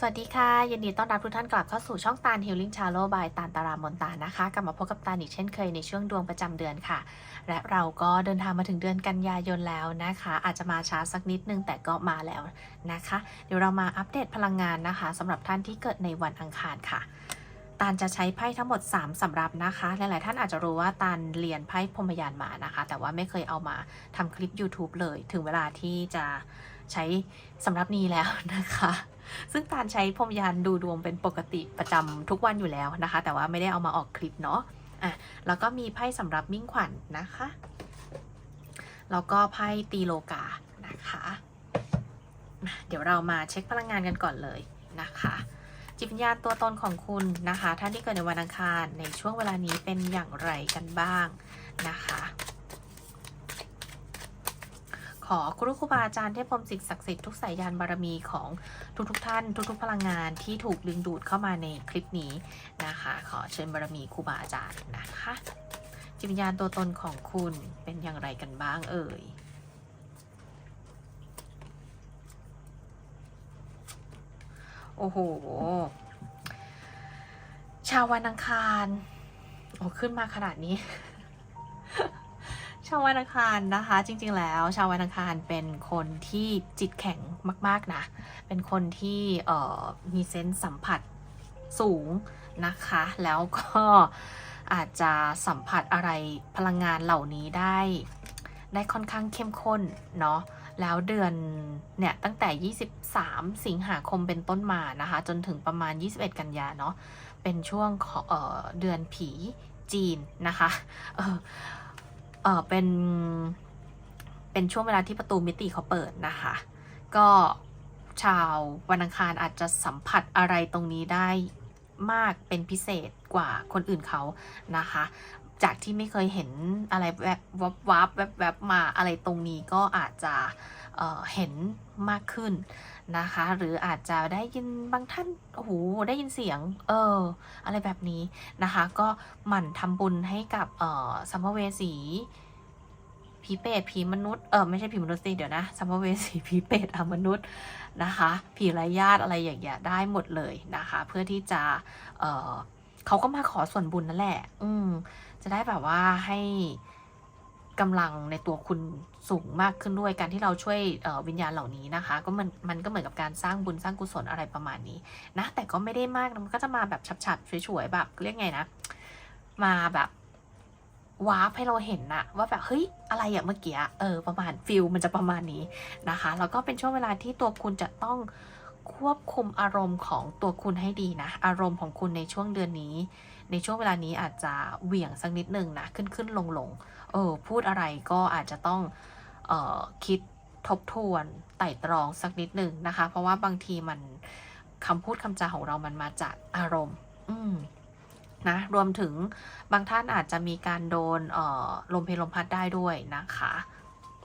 สวัสดีค่ะ ยินดีต้อนรับทุกท่านกลับเข้าสู่ช่องตาล Healing c h a r o บายตาลตารามนตานะคะ กลับมาพบกับตาลอีกเช่นเคยในช่วงดวงประจำเดือนค่ะ และเราก็เดินทางมาถึงเดือนกันยายนแล้วนะคะ อาจจะมาช้าสักนิดนึงแต่ก็มาแล้วนะคะ เดี๋ยวเรามาอัปเดตพลังงานนะคะสำหรับท่านที่เกิดในวันอังคารค่ะตาลจะใช้ไพ่ทั้งหมด 3สำรับนะคะ หลาย ๆ ท่านอาจจะรู้ว่าตาลเรียนไพ่พรมยานมานะคะ แต่ว่าไม่เคยเอามาทำคลิป YouTube เลย ถึงเวลาที่จะใช้สำรับนี้แล้วนะคะ ซึ่งตาลใช้พรมยานดูดวงเป็นปกติประจำทุกวันอยู่แล้วนะคะ แต่ว่าไม่ได้เอามาออกคลิปเนาะอะแล้วก็มีไพ่สำหรับมิ่งขวัญนนะคะ แล้วก็ไพ่ตีโลกานะคะ เดี๋ยวเรามาเช็คพลังงานกันก่อนเลยนะคะจิตวิญญาณตัวตนของคุณนะคะ ท่านที่เกิดในวันอังคารในช่วงเวลานี้เป็นอย่างไรกันบ้างนะคะ ขอครูครูบาอาจารย์เทพพรมสิ่งศักดิ์สิทธิ์ทุกสายยานบารมีของทุกๆทท่าน ทุกๆ พลังงานที่ถูกดึงดูดเข้ามาในคลิปนี้นะคะ ขอเชิญบารมีครูบาอาจารย์นะคะจิตวิญญาณตัวตนของคุณเป็นอย่างไรกันบ้างเอ่ยโอ้โห ชาววันอังคาร โอ้ขึ้นมาขนาดนี้ ชาววันอังคารนะคะ จริง ๆ แล้วชาววันอังคารเป็นคนที่จิตแข็งมาก ๆ นะ เป็นคนที่เออมีเซนส์สัมผัสสูงนะคะ แล้วก็อาจจะสัมผัสอะไรพลังงานเหล่านี้ได้ ได้ค่อนข้างเข้มข้นเนาะแล้วเดือนเนี่ยตั้งแต่ 23 สิงหาคมเป็นต้นมานะคะ จนถึงประมาณ 21 กันยาเนาะเป็นช่วงของเออเดือนผีจีนนะคะเออเออเป็น เป็นช่วงเวลาที่ประตูมิติเขาเปิดนะคะ ก็ชาววันอังคารอาจจะสัมผัสอะไรตรงนี้ได้มากเป็นพิเศษกว่าคนอื่นเขานะคะ จากที่ไม่เคยเห็นอะไรแบบวับวับแวบแวบมาอะไรตรงนี้ก็อาจจะ เห็นมากขึ้นนะคะ หรืออาจจะได้ยินบางท่านโอ้โหได้ยินเสียง เออ อะไรแบบนี้นะคะ ก็หมั่นทำบุญให้กับเออสัมภเวสีผีเปรตผีมนุษย์เออไม่ใช่ผีมนุษย์สิเดี๋ยวนะสัมภเวสีผีเปรตอมนุษย์นะคะ ผีไร้ญาติอะไรอย่างเงี้ยได้หมดเลยนะคะ เพื่อที่จะเออเขาก็มาขอส่วนบุญนั่นแหละ อืมจะได้แบบว่าให้กำลังในตัวคุณ สูงมากขึ้นด้วยการที่เราช่วยวิญญาณเหล่านี้นะคะ ก็มันมันก็เหมือนกับการสร้างบุญสร้างกุศลอะไรประมาณนี้นะ แต่ก็ไม่ได้มากมันก็จะมาแบบฉับๆช่วยๆแบบเรียกไงนะ มาแบบวาร์ปให้เราเห็นนะว่าแบบเฮ้ยอะไรอะเมื่อกี้เออประมาณฟิลมันจะประมาณนี้นะคะแล้วก็เป็นช่วงเวลาที่ตัวคุณจะต้องควบคุมอารมณ์ของตัวคุณให้ดีนะ อารมณ์ของคุณในช่วงเดือนนี้ ในช่วงเวลานี้อาจจะเหวี่ยงสักนิดหนึ่งนะขึ้นขึ้นลงลง เออพูดอะไรก็อาจจะต้องเออคิดทบทวนไต่ตรองสักนิดหนึ่งนะคะ เพราะว่าบางทีมันคำพูดคำจาของเรามันมาจากอารมณ์ อืมนะรวมถึงบางท่านอาจจะมีการโดนเออลมเพลลมพัดได้ด้วยนะคะ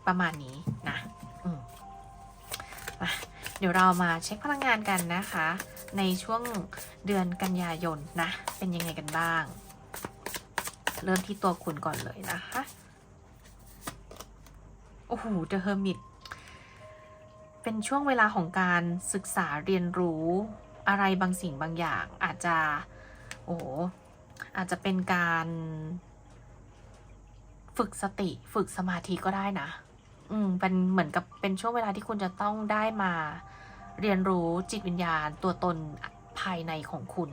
ประมาณนี้นะอืมาเดี๋ยวเรามาเช็คพลังงานกันนะคะ ในช่วงเดือนกันยายนนะ เป็นยังไงกันบ้าง เริ่มที่ตัวคุณก่อนเลยนะคะ โอ้โห The Hermit เป็นช่วงเวลาของการศึกษาเรียนรู้อะไรบางสิ่งบางอย่าง อาจจะโอ้โหอาจจะเป็นการฝึกสติฝึกสมาธิก็ได้นะ อืมเป็นเหมือนกับเป็นช่วงเวลาที่คุณจะต้องได้มาเรียนรู้จิตวิญญาณตัวตนภายในของคุณ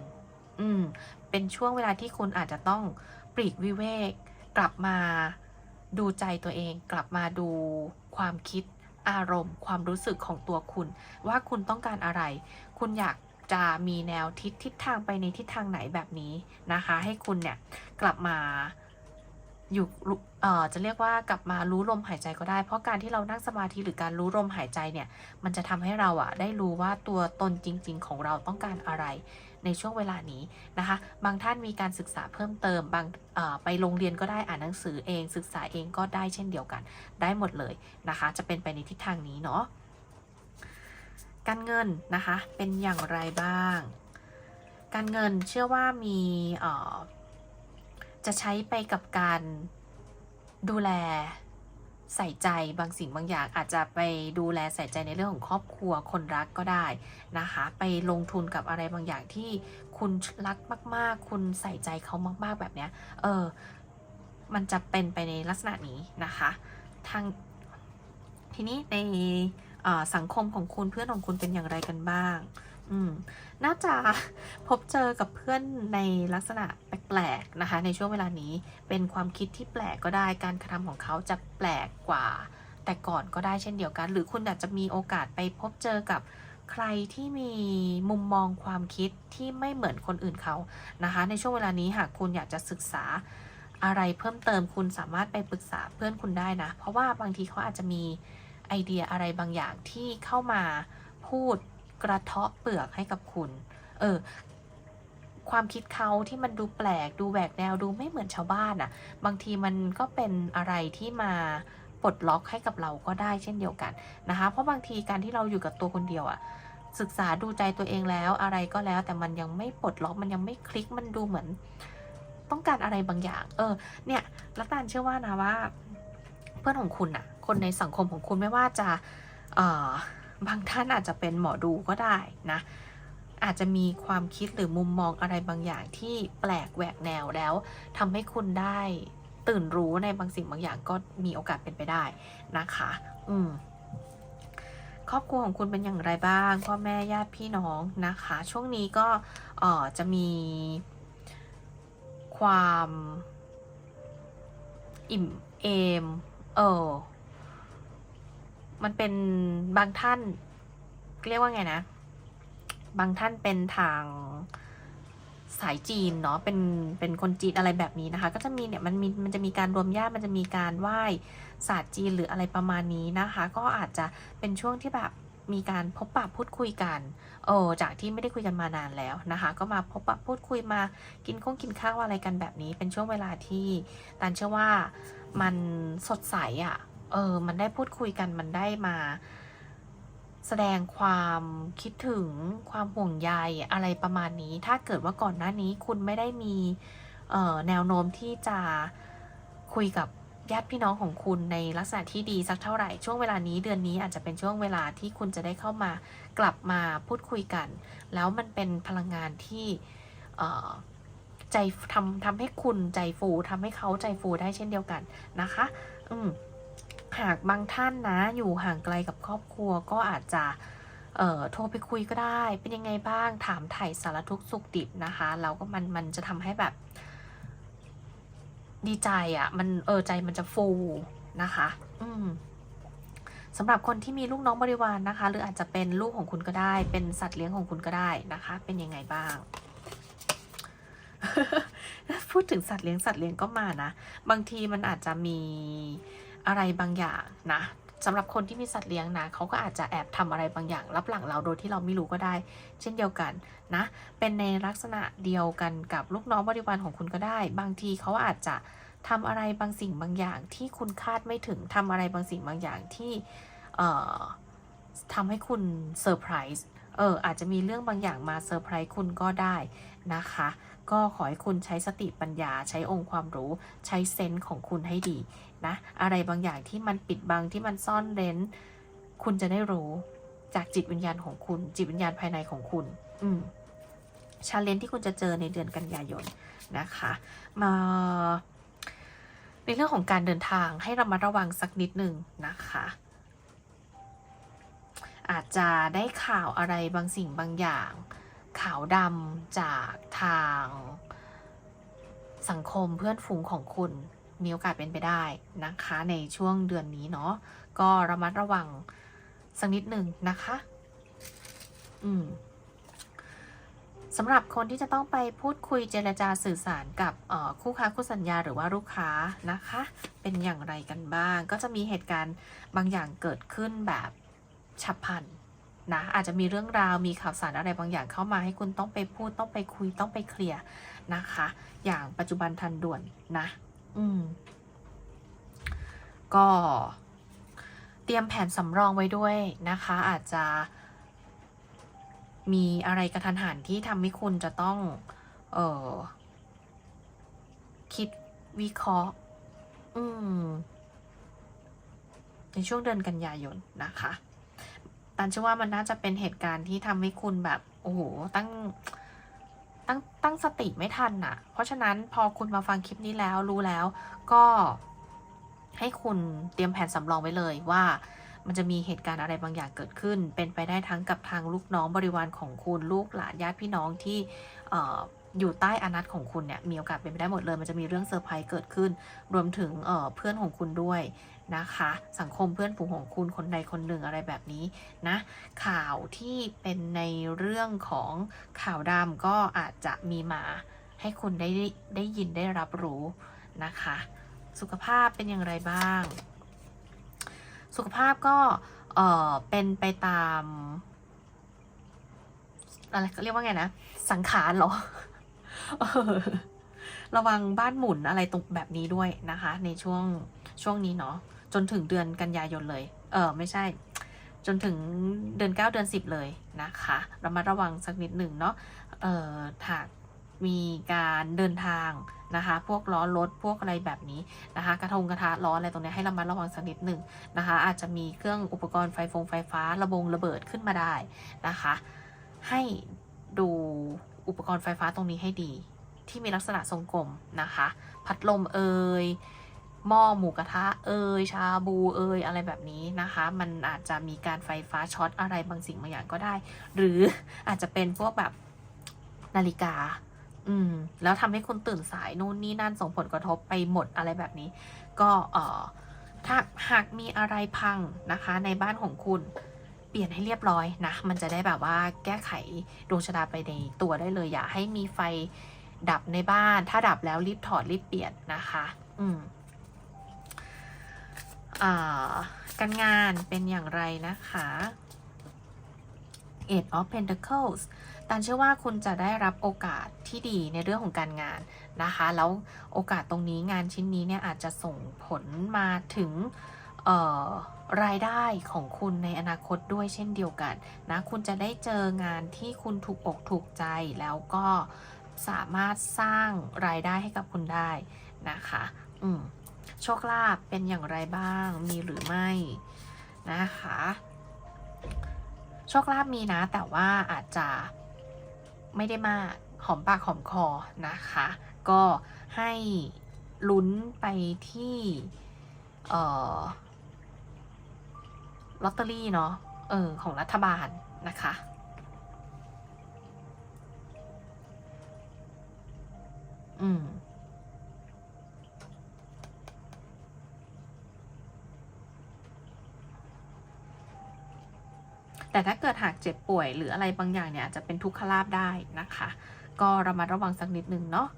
อืม เป็นช่วงเวลาที่คุณอาจจะต้อง ปลีกวิเวก กลับมาดูใจตัวเอง กลับมาดูความคิดอารมณ์ ความรู้สึกของตัวคุณ ว่าคุณต้องการอะไร คุณอยากจะมีแนวทิศทิศทางไปในทิศทางไหนแบบนี้นะคะ ให้คุณเนี่ยกลับมาอยู่รู้เอ่อจะเรียกว่ากลับมารู้ลมหายใจก็ได้ เพราะการที่เรานั่งสมาธิหรือการรู้ลมหายใจเนี่ย มันจะทำให้เราอะได้รู้ว่าตัวตนจริง ๆ ของเราต้องการอะไร ในช่วงเวลานี้นะคะ บางท่านมีการศึกษาเพิ่มเติม บางไปโรงเรียนก็ได้อ่านหนังสือเอง ศึกษาเองก็ได้เช่นเดียวกัน ได้หมดเลยนะคะ จะเป็นไปในทิศทางนี้เนาะ การเงินนะคะ เป็นอย่างไรบ้าง การเงินเชื่อว่ามีจะใช้ไปกับการดูแล ใส่ใจบางสิ่งบางอย่างอาจจะไปดูแลใส่ใจในเรื่องของครอบครัวคนรักก็ได้นะคะ ไปลงทุนกับอะไรบางอย่างที่คุณรักมาก ๆ คุณใส่ใจเขามาก ๆ แบบเนี้ยเออมันจะเป็นไปในลักษณะนี้นะคะทางทีนี้ในสังคมของคุณเพื่อนของคุณเป็นอย่างไรกันบ้าง อืมน่าจะพบเจอกับเพื่อนในลักษณะแปลกๆนะคะ ในช่วงเวลานี้เป็นความคิดที่แปลกก็ได้การกระทำของเขาจะแปลกกว่า แต่ก่อนก็ได้เช่นเดียวกัน หรือคุณอาจจะมีโอกาสไปพบเจอกับใครที่มีมุมมองความคิดที่ไม่เหมือนคนอื่นเขานะคะ ในช่วงเวลานี้หากคุณอยากจะศึกษาอะไรเพิ่มเติมคุณสามารถไปปรึกษาเพื่อนคุณได้นะ เพราะว่าบางทีเขาอาจจะมีไอเดียอะไรบางอย่างที่เข้ามาพูด กระเทาะเปลือกให้กับคุณ เออ ความคิดเขาที่มันดูแปลกดูแหวกแนวดูไม่เหมือนชาวบ้านอะ่ะ บางทีมันก็เป็นอะไรที่มาปลดล็อกให้กับเราก็ได้เช่นเดียวกันนะคะ เพราะบางทีการที่เราอยู่กับตัวคนเดียวอะ่ะศึกษาดูใจตัวเองแล้วอะไรก็แล้ว แต่มันยังไม่ปลดล็อกมันยังไม่คลิกมันดูเหมือน ต้องการอะไรบางอย่าง เออ เนี่ยรัตานเชื่อว่านะว่า เพื่อนของคุณอะคนในสังคมของคุณไม่ว่าจะ เอ่อ บางท่านอาจจะเป็นหมอดูก็ได้นะ อาจจะมีความคิดหรือมุมมองอะไรบางอย่างที่แปลกแหวกแนวแล้วทำให้คุณได้ตื่นรู้ในบางสิ่งบางอย่างก็มีโอกาสเป็นไปได้นะคะ อืมครอบครัวของคุณเป็นอย่างไรบ้างพ่อแม่ญาติพี่น้องนะคะ ช่วงนี้ก็เอ่อจะมีความอิ่มเอม เออ มันเป็นบางท่าน เรียกว่าไงนะ บางท่านเป็นทางสายจีนเนาะเป็นเป็นคนจีนอะไรแบบนี้นะคะ ก็จะมีเนี่ยมันมีมันจะมีการรวมญาติมันจะมีการไหว้ศาสตร์จีนหรืออะไรประมาณนี้นะคะ ก็อาจจะเป็นช่วงที่แบบมีการพบปะพูดคุยกันโอ้จากที่ไม่ได้คุยกันมานานแล้วนะคะ ก็มาพบปะพูดคุยมากินข้องกินข้าวอะไรกันแบบนี้ เป็นช่วงเวลาที่ตันเชื่อว่ามันสดใสอะ่ะ เออ มันได้พูดคุยกันมันได้มา แสดงความคิดถึงความห่วงใยอะไรประมาณนี้ ถ้าเกิดว่าก่อนหน้านี้คุณไม่ได้มีออแนวโน้มที่จะคุยกับญาติพี่น้องของคุณในลักษณะที่ดีสักเท่าไหร่ ช่วงเวลานี้เดือนนี้อาจจะเป็นช่วงเวลาที่คุณจะได้เข้ามากลับมาพูดคุยกัน แล้วมันเป็นพลังงานที่ใจทำทำให้คุณใจฟูทำให้เขาใจฟูได้เช่นเดียวกันนะคะ อืม หากบางท่านนะอยู่ห่างไกลกับครอบครัวก็อาจจะเอ่อโทรไปคุยก็ได้ เป็นยังไงบ้างถามไถ่สารทุกสุขดิบนะคะแล้วก็มันมันจะทำให้แบบ ดีใจอะ่ะ มันเออใจมันจะฟูนะคะ อืมสำหรับคนที่มีลูกน้องบริวารนนะคะ หรืออาจจะเป็นลูกของคุณก็ได้ เป็นสัตว์เลี้ยงของคุณก็ได้นะคะ เป็นยังไงบ้าง พูดถึงสัตว์เลี้ยงสัตว์เลี้ยงก็มานะ บางทีมันอาจจะมี อะไรบางอย่างนะสำหรับคนที่มีสัตว์เลี้ยงนะเขาก็อาจจะแอบทำอะไรบางอย่าง รับหลังเราโดยที่เราไม่รู้ก็ได้ เช่นเดียวกันนะ เป็นในลักษณะเดียวกันกับลูกน้องบริวารของคุณก็ได้ บางทีเขาอาจจะทำอะไรบางสิ่งบางอย่างที่คุณคาดไม่ถึงทำอะไรบางสิ่งบางอย่างที่ทำให้คุณเซอร์ไพรส์เอออาจจะมีเรื่องบางอย่างมาเซอร์ไพรส์คุณก็ได้นะคะ ก็ขอให้คุณใช้สติปัญญาใช้องค์ความรู้ใช้เซนส์ของคุณให้ดี นะ อะไรบางอย่างที่มันปิดบังที่มันซ่อนเร้น คุณจะได้รู้จากจิตวิญญาณของคุณ จิตวิญญาณภายในของคุณ อืมชาเลนที่คุณจะเจอในเดือนกันยายนนะคะ มาในเรื่องของการเดินทางให้เรามาระวังสักนิดหนึ่งนะคะ อาจจะได้ข่าวอะไรบางสิ่งบางอย่างขาวดำจากทางสังคมเพื่อนฝูงของคุณ มีโอกาสเป็นไปได้นะคะในช่วงเดือนนี้เนาะก็ระมัดระวังสักนิดหนึ่งนะคะ อืมสำหรับคนที่จะต้องไปพูดคุยเจรจาสื่อสารกับคู่ค้าคู่สัญญาหรือว่าลูกค้านะคะ เป็นอย่างไรกันบ้าง ก็จะมีเหตุการณ์บางอย่างเกิดขึ้นแบบฉับพลันนะอาจจะมีเรื่องราวมีข่าวสารอะไรบางอย่างเข้ามาให้คุณต้องไปพูดต้องไปคุยต้องไปเคลียร์นะคะ อย่างปัจจุบันทันด่วนนะ อืม ก็เตรียมแผนสำรองไว้ด้วยนะคะ อาจจะมีอะไรกระทันหันที่ทำให้คุณจะต้อง เออคิดวิเคราะห์ อืม ในช่วงเดือนกันยายนนะคะตันเชื่อว่ามันน่าจะเป็นเหตุการณ์ที่ทำให้คุณแบบ โอ้โห ตั้ง ตั้งตั้งสติไม่ทันน่ะ เพราะฉะนั้นพอคุณมาฟังคลิปนี้แล้วรู้แล้วก็ให้คุณเตรียมแผนสำรองไว้เลยว่ามันจะมีเหตุการณ์อะไรบางอย่างเกิดขึ้น เป็นไปได้ทั้งกับทางลูกน้องบริวารของคุณลูกหลานญาติพี่น้องที่ อยู่ใต้อานัตของคุณเนี่ยมีโอกาสเป็นไปได้หมดเลย มันจะมีเรื่องเซอร์ไพรส์เกิดขึ้น รวมถึงเเพื่อนของคุณด้วยนะคะ สังคมเพื่อนฝูงของคุณคนใดคนหนึ่งอะไรแบบนี้นะ ข่าวที่เป็นในเรื่องของข่าวดำก็อาจจะมีมาให้คุณได้ได้ยินได้รับรู้นะคะ สุขภาพเป็นอย่างไรบ้าง สุขภาพก็เออเป็นไปตามอะไรเรียกว่าไงนะ สังขารเหรอ ระวังบ้านหมุนอะไรตรงแบบนี้ด้วยนะคะ ในช่วงช่วงนี้เนาะจนถึงเดือนกันยายนเลย เออไม่ใช่ จนถึงเดือน 9 เดือน 10 เลยนะคะเรามาระวังสักนิดหนึ่งเนาะเออหากมีการเดินทางนะคะ พวกล้อรถพวกอะไรแบบนี้นะคะ กระทงกระทะล้ออะไรตรงนี้ให้เรามาระวังสักนิดหนึ่งนะคะ อาจจะมีเครื่องอุปกรณ์ไฟฟงไฟฟ้าระบงระเบิดขึ้นมาได้นะคะ ให้ดู อุปกรณ์ไฟฟ้าตรงนี้ให้ดี ที่มีลักษณะทรงกลมนะคะ พัดลมเอ่ยหม้อหมูกระทะเอ่ยชาบูเอ่ยอะไรแบบนี้นะคะ มันอาจจะมีการไฟฟ้าช็อตอะไรบางสิ่งบางอย่างก็ได้ หรืออาจจะเป็นพวกแบบนาฬิกา อืม แล้วทำให้คุณตื่นสายนู่นนี่นั่นส่งผลกระทบไปหมดอะไรแบบนี้ ก็เอ่อถ้าหากมีอะไรพังนะคะในบ้านของคุณ เปลี่ยนให้เรียบร้อยนะ มันจะได้แบบว่าแก้ไขดวงชะตาไปในตัวได้เลย อย่าให้มีไฟดับในบ้าน ถ้าดับแล้วรีบถอดรีบเปลี่ยนนะคะ อืมอ่าการงานเป็นอย่างไรนะคะ Eight of Pentacles ตันเชื่อว่าคุณจะได้รับโอกาสที่ดีในเรื่องของการงานนะคะ แล้วโอกาสตรงนี้งานชิ้นนี้เนี่ยอาจจะส่งผลมาถึง เอ่อ รายได้ของคุณในอนาคตด้วยเช่นเดียวกันนะคุณจะได้เจองานที่คุณถูกอกถูกใจแล้วก็สามารถสร้างรายได้ให้กับคุณได้นะคะ อืมโชคลาภเป็นอย่างไรบ้างมีหรือไม่นะคะโชคลาภมีนะแต่ว่าอาจจะไม่ได้มากหอมปากหอมคอนะคะ ก็ให้ลุ้นไปที่ เอ่อ ลอตเตอรี่เนาะเออของรัฐบาลนะคะ อืมแต่ถ้าเกิดหากเจ็บป่วยหรืออะไรบางอย่างเนี่ยอาจจะเป็นทุกขลาบได้นะคะ ก็ระมัดระวังสักนิดนึงเนาะ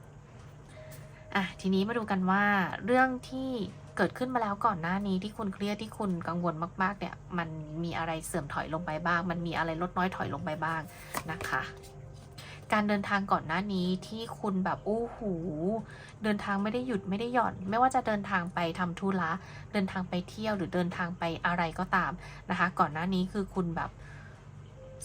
อะทีนี้มาดูกันว่าเรื่องที่ เกิดขึ้นมาแล้วก่อนหน้านี้ที่คุณเครียดที่คุณกังวลมากๆ เนี่ย มันมีอะไรเสื่อมถอยลงไปบ้าง มันมีอะไรลดน้อยถอยลงไปบ้างนะคะ การเดินทางก่อนหน้านี้ที่คุณแบบโอ้โหเดินทางไม่ได้หยุดไม่ได้หย่อน ไม่ว่าจะเดินทางไปทำธุระเดินทางไปเที่ยวหรือเดินทางไปอะไรก็ตามนะคะ ก่อนหน้านี้คือคุณแบบ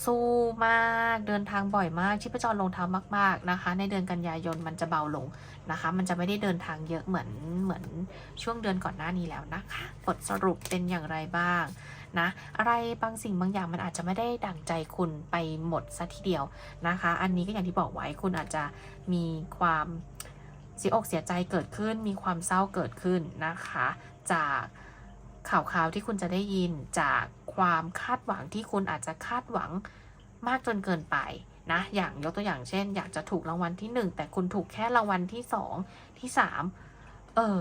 สู้มากเดินทางบ่อยมากชีพจรลงเท้ามาก ๆนะคะ ในเดือนกันยายนมันจะเบาลงนะคะ มันจะไม่ได้เดินทางเยอะเหมือนเหมือนช่วงเดือนก่อนหน้านี้แล้วนะคะบทสรุปเป็นอย่างไรบ้างนะอะไรบางสิ่งบางอย่างมันอาจจะไม่ได้ดั่งใจคุณไปหมดซะทีเดียวนะคะ อันนี้ก็อย่างที่บอกไว้คุณอาจจะมีความเสียอกเสียใจเกิดขึ้น มีความเศร้าเกิดขึ้นนะคะ จากข่าวข่าวที่คุณจะได้ยินจาก ความคาดหวังที่คุณอาจจะคาดหวังมากจนเกินไปนะ อย่างยกตัวอย่างเช่น อยากจะถูกรางวัลที่หนึ่งแต่คุณถูกแค่รางวัลที่สองที่สามเออ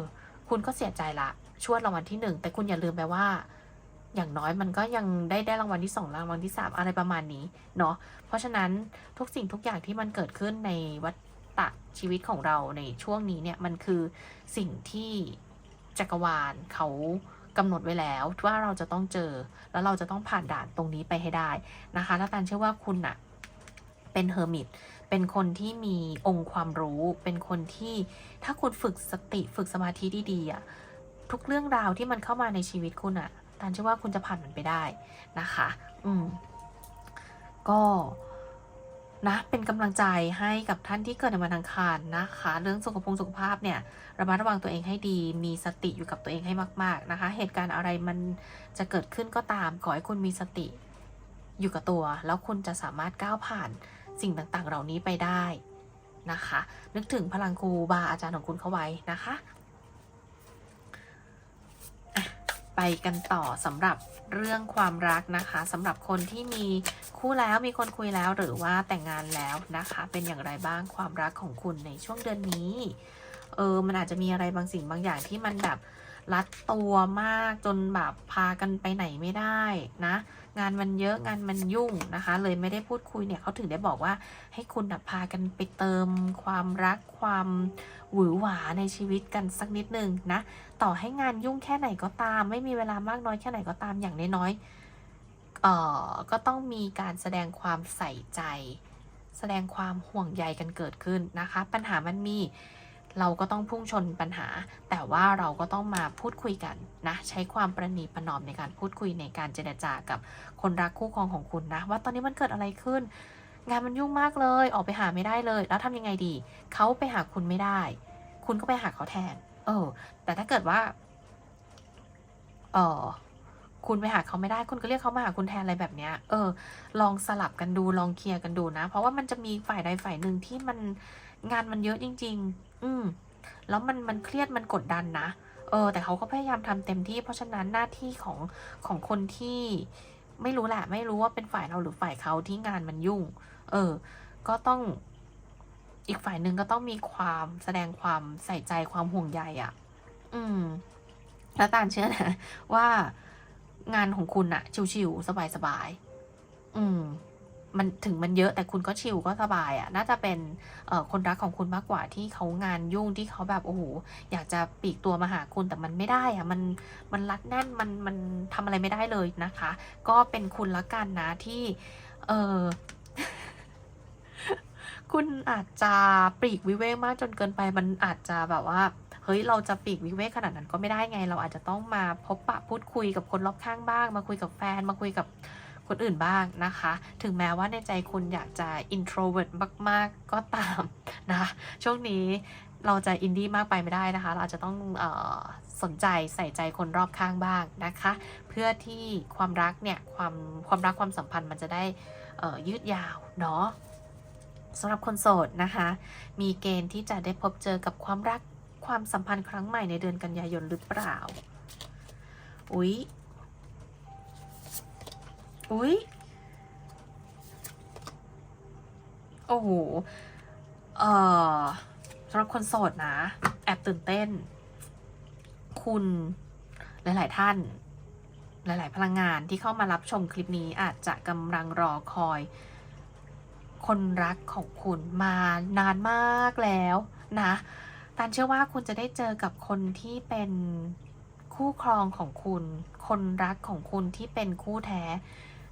คุณก็เสียใจละชวดรางวัลที่หนึ่งแต่คุณอย่าลืมไปว่า อย่างน้อยมันก็ยังได้ได้รางวัลที่สองรางวัลที่สามอะไรประมาณนี้เนาะ เพราะฉะนั้นทุกสิ่งทุกอย่างที่มันเกิดขึ้นในวัฏชีวิตของเราในช่วงนี้เนี่ยมันคือสิ่งที่จักรวาลเขา กำหนดไว้แล้วว่าเราจะต้องเจอ แล้วเราจะต้องผ่านด่านตรงนี้ไปให้ได้นะคะถ้าตันเชื่อว่าคุณอะเป็นเฮอร์มิตเป็นคนที่มีองค์ความรู้ เป็นคนที่ถ้าคุณฝึกสติฝึกสมาธิดีๆอะทุกเรื่องราวที่มันเข้ามาในชีวิตคุณอะตันเชื่อว่าคุณจะผ่านมันไปได้นะคะ อืม ก็ นะเป็นกำลังใจให้กับท่านที่เกิดในวันอังคารนะคะ เรื่องสุขภาพสุขภาพเนี่ยระมัดระวังตัวเองให้ดี มีสติอยู่กับตัวเองให้มาก ๆนะคะ เหตุการณ์อะไรมันจะเกิดขึ้นก็ตาม ขอให้คุณมีสติอยู่กับตัว แล้วคุณจะสามารถก้าวผ่านสิ่งต่างๆ เหล่านี้ไปได้นะคะ นึกถึงพลังครูบาอาจารย์ของคุณเข้าไว้นะคะ ไปกันต่อสำหรับเรื่องความรักนะคะสำหรับคนที่มีคู่แล้วมีคนคุยแล้วหรือว่าแต่งงานแล้วนะคะ เป็นอย่างไรบ้างความรักของคุณในช่วงเดือนนี้ เออมันอาจจะมีอะไรบางสิ่งบางอย่างที่มันแบบ รัดตัวมากจนแบบพากันไปไหนไม่ได้นะ งานมันเยอะงานมันยุ่งนะคะ เลยไม่ได้พูดคุยเนี่ยเขาถึงได้บอกว่าให้คุณนะพากันไปเติมความรักความหวือหวาในชีวิตกันสักนิดนึงนะ ต่อให้งานยุ่งแค่ไหนก็ตาม ไม่มีเวลามากน้อยแค่ไหนก็ตามอย่างน้อยๆเอ่อก็ต้องมีการแสดงความใส่ใจ แสดงความห่วงใยกันเกิดขึ้นนะคะ ปัญหามันมี เราก็ต้องพุ่งชนปัญหา แต่ว่าเราก็ต้องมาพูดคุยกันนะใช้ความประนีประนอมในการพูดคุยในการเจรจากับคนรักคู่ครองของคุณนะ ว่าตอนนี้มันเกิดอะไรขึ้น งานมันยุ่งมากเลย ออกไปหาไม่ได้เลย แล้วทำยังไงดี เขาไปหาคุณไม่ได้ คุณก็ไปหาเขาแทน เออ แต่ถ้าเกิดว่าเออคุณไปหาเขาไม่ได้คุณก็เรียกเขามาหาคุณแทนอะไรแบบเนี้ย เออ ลองสลับกันดูลองเคลียร์กันดูนะ เพราะว่ามันจะมีฝ่ายใดฝ่ายหนึ่งที่มันงานมันเยอะจริง ๆ อืม แล้วมันมันเครียดมันกดดันนะ เออ แต่เขาก็พยายามทำเต็มที่ เพราะฉะนั้นหน้าที่ของของคนที่ไม่รู้แหละ ไม่รู้ว่าเป็นฝ่ายเราหรือฝ่ายเขาที่งานมันยุ่ง เออ ก็ต้องอีกฝ่ายหนึ่งก็ต้องมีความแสดงความใส่ใจความห่วงใยอะ่ะ อืม แล้วตาลเชื่อนะว่างานของคุณอะชิวๆสบายๆ อืม มันถึงมันเยอะแต่คุณก็ชิลก็สบายอะ่ะน่าจะเป็นคนรักของคุณมากกว่าที่เขางานยุ่งที่เขาแบบโอ้โหอยากจะปีกตัวมาหาคุณแต่มันไม่ได้อะ่ะมันมันรัดแน่นมันมันทำอะไรไม่ได้เลยนะคะ ก็เป็นคุณละกันนะที่เออคุณอาจจะปลีกวิเวกมากจนเกินไปมันอาจจะแบบว่าเฮ้ยเราจะปีกวิเวกขนาดนั้นก็ไม่ได้ไง เราอาจจะต้องมาพบปะพูดคุยกับคนรอบข้างบ้าง มาคุยกับแฟนมาคุยกับ คนอื่นบ้างนะคะ ถึงแม้ว่าในใจคุณอยากจะ introvert มาก ๆ ก็ตามนะช่วงนี้เราจะอินดี้มากไปไม่ได้นะคะ เราอาจจะต้องออสนใจใส่ใจคนรอบข้างบ้างนะคะ เพื่อที่ความรักเนี่ยความความรักความสัมพันธ์มันจะได้ยืดยาวเนาะสำหรับคนโสดนะคะ มีเกณฑ์ที่จะได้พบเจอกับความรักความสัมพันธ์ครั้งใหม่ในเดือนกันยายนหรือเปล่า อุ๊ย อุ๊ยโอ้โห เอ่อสำหรับคนโสดนะ แอบตื่นเต้น คุณหลาย ๆ ท่าน หลาย ๆ พลังงานที่เข้ามารับชมคลิปนี้อาจจะกำลังรอคอย คนรักของคุณมานานมากแล้วนะตานเชื่อว่าคุณจะได้เจอกับคนที่เป็นคู่ครองของคุณ คนรักของคุณที่เป็นคู่แท้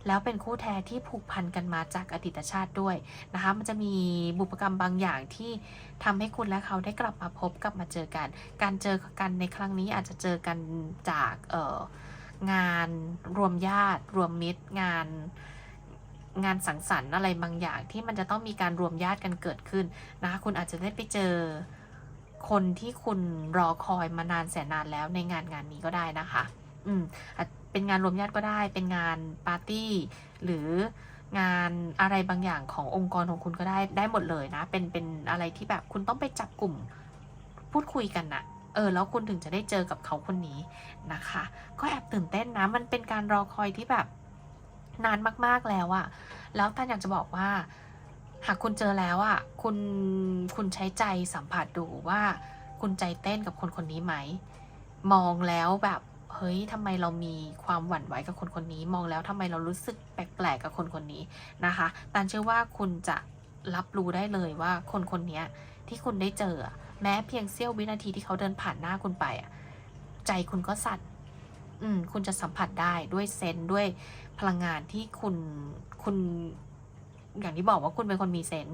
แล้วเป็นคู่แท้ที่ผูกพันกันมาจากอดีตชาติด้วยนะคะ มันจะมีบุพกรรมบางอย่างที่ทำให้คุณและเขาได้กลับมาพบกลับมาเจอกัน การเจอกันในครั้งนี้อาจจะเจอกันจากเอ่องานรวมญาติ รวมมิตรงานงานสังสรรค์อะไรบางอย่างที่มันจะต้องมีการรวมญาติกันเกิดขึ้นนะคะคุณอาจจะได้ไปเจอคนที่คุณรอคอยมานานแสนนานแล้วในงานงานนี้ก็ได้นะคะ อืมอ เป็นงานรวมญาติก็ได้ เป็นงานปาร์ตี้ หรืองานอะไรบางอย่างขององค์กรของคุณก็ได้ได้หมดเลยนะ เป็นเป็นอะไรที่แบบคุณต้องไปจับกลุ่มพูดคุยกันนะเออแล้วคุณถึงจะได้เจอกับเขาคนนี้นะคะ ก็แอบตื่นเต้นนะ มันเป็นการรอคอยที่แบบนานมากๆแล้วอะแล้วท่านอยากจะบอกว่า หากคุณเจอแล้วอะคุณคุณใช้ใจสัมผัสดูว่า คุณใจเต้นกับคนคนนี้ไหม มองแล้วแบบ เฮ้ยทำไมเรามีความหวั่นไหวกับคนคนนี้ มองแล้วทำไมเรารู้สึกแปลกๆกับคนคนนี้นะคะตานเชื่อว่าคุณจะรับรู้ได้เลยว่าคนคนนี้ที่คุณได้เจอ แม้เพียงเสี้ยววินาทีที่เขาเดินผ่านหน้าคุณไปอะใจคุณก็สั่นอืมคุณจะสัมผัสได้ด้วยเซนด้วยพลังงานที่คุณคุณอย่างที่บอกว่าคุณเป็นคนมีเซน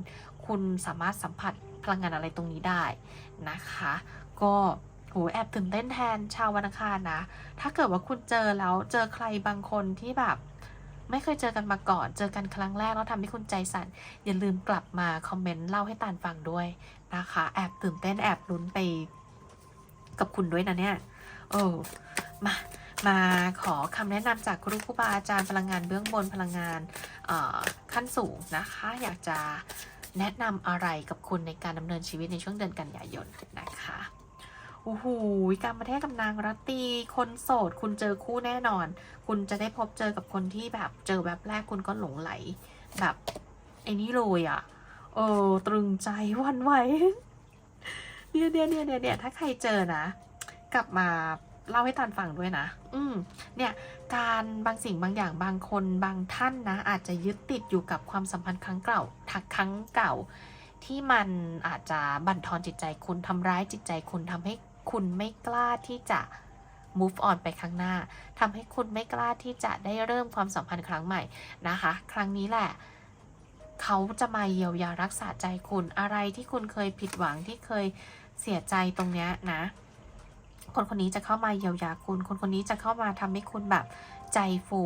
คุณสามารถสัมผัสพลังงานอะไรตรงนี้ได้นะคะ ก็ โหแอบตื่นเต้นแทนชาววันอังคารนะ ถ้าเกิดว่าคุณเจอแล้วเจอใครบางคนที่แบบ ไม่เคยเจอกันมาก่อน เจอกันครั้งแรกแล้วทำให้คุณใจสั่น อย่าลืมกลับมาคอมเมนต์เล่าให้ตาลฟังด้วยนะคะ แอบตื่นเต้นแอบลุ้นไป กับคุณด้วยนะเนี่ยเออมามาขอคำแนะนำจากครูครูบาอาจารย์พลังงานเบื้องบนพลังงานขั้นสูงนะคะ อยากจะแนะนำอะไรกับคุณในการดำเนินชีวิตในช่วงเดือนกันยายนนะคะ โอ้โหการมาเทศกับนางรัตตีคนโสด คุณเจอคู่แน่นอน คุณจะได้พบเจอกับคนที่แบบเจอแบบแรกคุณก็หลงไหล แบบไอ้นี่เลยอะ่ะเออตรึงใจวันไหวเนี่ยเนี่ยเนี่ยเนี่ยเนี่ยถ้าใครเจอนะ กลับมาเล่าให้ตานฟังด้วยนะ อืม เนี่ย การบางสิ่งบางอย่างบางคนบางท่านนะ อาจจะยึดติดอยู่กับความสัมพันธ์ครั้งเก่าทักครั้งเก่า ที่มันอาจจะบั่นทอนจิตใจคุณทำร้ายจิตใจคุณทำให้ คุณไม่กล้าที่จะ move on ไปข้างหน้าทำให้คุณไม่กล้าที่จะได้เริ่มความสัมพันธ์ครั้งใหม่นะคะ ครั้งนี้แหละ เขาจะมาเยียวยารักษาใจคุณอะไรที่คุณเคยผิดหวังที่เคยเสียใจตรงเนี้ยนะ คนคนนี้จะเข้ามาเยียวยาคุณ คนคนนี้จะเข้ามาทำให้คุณแบบใจฟู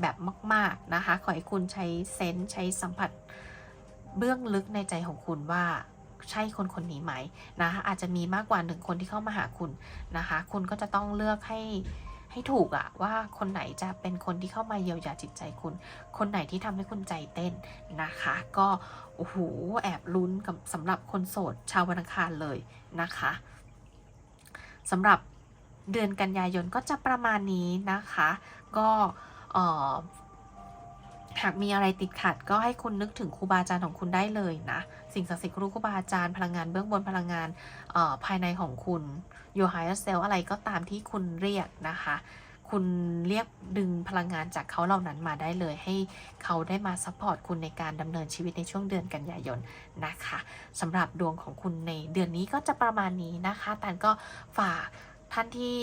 แบบมาก ๆ นะคะ ขอให้คุณใช้เซนส์ใช้สัมผัสเบื้องลึกในใจของคุณว่า ใช่คนคนนี้ไหมนะคะอาจจะมีมากกว่าหนึ่งคนที่เข้ามาหาคุณนะคะ คุณก็จะต้องเลือกให้ให้ถูกอะว่าคนไหนจะเป็นคนที่เข้ามาเยียวยาจิตใจคุณ คนไหนที่ทำให้คุณใจเต้นนะคะ ก็โอ้โหแอบลุ้นกับสำหรับคนโสดชาววันอังคารเลยนะคะสำหรับเดือนกันยายนก็จะประมาณนี้นะคะ ก็เออ หากมีอะไรติดขัดก็ให้คุณนึกถึงครูบาอาจารย์ของคุณได้เลยนะ สิ่งศักดิ์สิทธิ์ครูครูบาอาจารย์พลังงานเบื้องบนพลังงานออภายในของคุณ your higher self อะไรก็ตามที่คุณเรียกนะคะ คุณเรียกดึงพลังงานจากเขาเหล่านั้นมาได้เลย ให้เขาได้มาซัพพอร์ตคุณในการดำเนินชีวิตในช่วงเดือนกันยายนนะคะสำหรับดวงของคุณในเดือนนี้ก็จะประมาณนี้นะคะแต่ก็ฝากท่านที่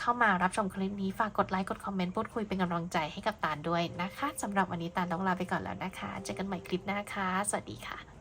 เข้ามารับชมคลิปนี้ฝากกดไลค์กดคอมเมนต์พูดคุยเป็นกำลังใจให้กับตาลด้วยนะคะสำหรับวันนี้ตาลต้องลาไปก่อนแล้วนะคะ เจอกันใหม่คลิปหน้าค่ะ สวัสดีค่ะ